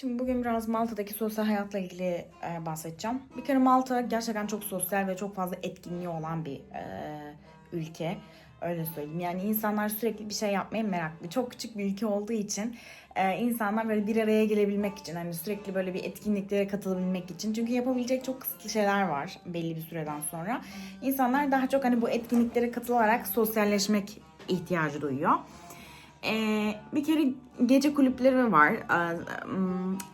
Şimdi bugün biraz Malta'daki sosyal hayatla ilgili e, bahsedeceğim. Bir kere Malta gerçekten çok sosyal ve çok fazla etkinliği olan bir e, ülke. Öyle söyleyeyim. Yani insanlar sürekli bir şey yapmaya meraklı. Çok küçük bir ülke olduğu için e, insanlar böyle bir araya gelebilmek için hani sürekli böyle bir etkinliklere katılabilmek için. Çünkü yapabilecek çok kısıtlı şeyler var belli bir süreden sonra. İnsanlar daha çok hani bu etkinliklere katılarak sosyalleşmek ihtiyacı duyuyor. Ee, bir kere gece kulüpleri var. Ee,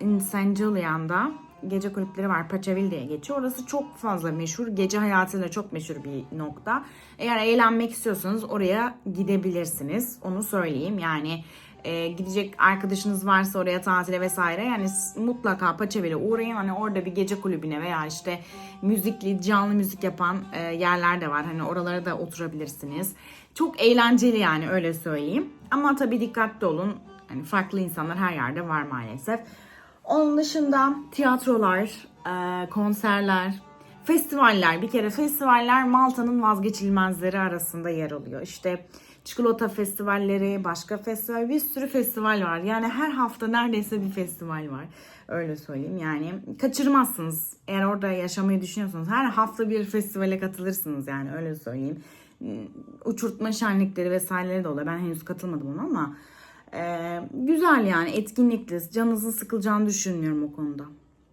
um, St. Julian'da gece kulüpleri var. Pachaville diye geçiyor. Orası çok fazla meşhur. Gece hayatıyla çok meşhur bir nokta. Eğer eğlenmek istiyorsanız oraya gidebilirsiniz. Onu söyleyeyim. Yani e, gidecek arkadaşınız varsa oraya tatile vesaire yani mutlaka Paçaville'e uğrayın. Hani orada bir gece kulübüne veya işte müzikli, canlı müzik yapan e, yerler de var. Hani oralara da oturabilirsiniz. Çok eğlenceli yani öyle söyleyeyim. Ama tabii dikkatli olun. Hani farklı insanlar her yerde var maalesef. Onun dışında tiyatrolar, e, konserler, festivaller. Bir kere festivaller Malta'nın vazgeçilmezleri arasında yer alıyor. İşte çikolata festivalleri, başka festival, bir sürü festival var. Yani her hafta neredeyse bir festival var. Öyle söyleyeyim yani. Kaçırmazsınız. Eğer orada yaşamayı düşünüyorsanız her hafta bir festivale katılırsınız yani öyle söyleyeyim. Uçurtma şenlikleri vesaireleri de oluyor. Ben henüz katılmadım ona ama e, güzel yani etkinlikli. Canınızın sıkılacağını düşünmüyorum o konuda.